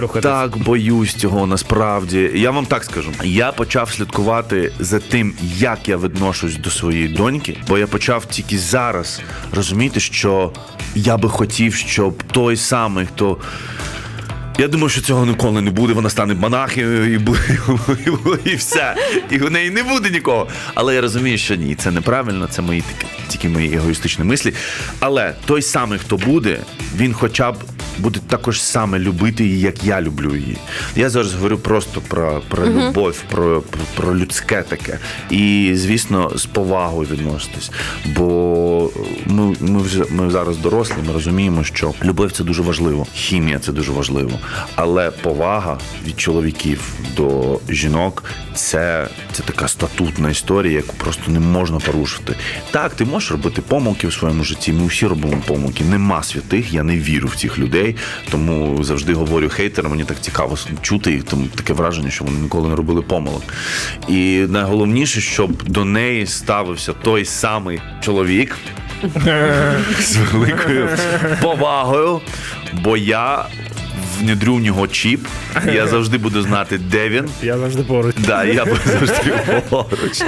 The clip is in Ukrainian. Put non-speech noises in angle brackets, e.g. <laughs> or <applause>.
Рухатись. так боюсь цього насправді. Я вам так скажу. Я почав слідкувати за тим, як я відношусь до своєї доньки, бо я почав тільки зараз розуміти, що я би хотів, щоб той самий, хто. Я думаю, що цього ніколи не буде. Вона стане монахиною і, буде- <laughs> і все. І в неї не буде нікого. Але я розумію, що ні, це неправильно, це мої тільки мої егоїстичні мислі. Але той самий, хто буде, він хоча б буде також саме любити її, як я люблю її. Я зараз говорю просто про, про любов, про, про, про людське таке. І, звісно, з повагою відноситись. Бо ми, ми, вже, ми зараз дорослі, ми розуміємо, що любов це дуже важливо, хімія це дуже важливо. Але повага від чоловіків до жінок це, це така статутна історія, яку просто не можна порушити. Так, ти можеш робити помилки в своєму житті. Ми всі робимо помилки. Нема святих, я не вірю в цих людей. Тому завжди говорю хейтерам, мені так цікаво чути їх, тому таке враження, що вони ніколи не робили помилок. І найголовніше, щоб до неї ставився той самий чоловік з великою повагою, бо я внедрю в нього чіп. Я завжди буду знати, де він. Я завжди поруч. Да, я завжди поруч.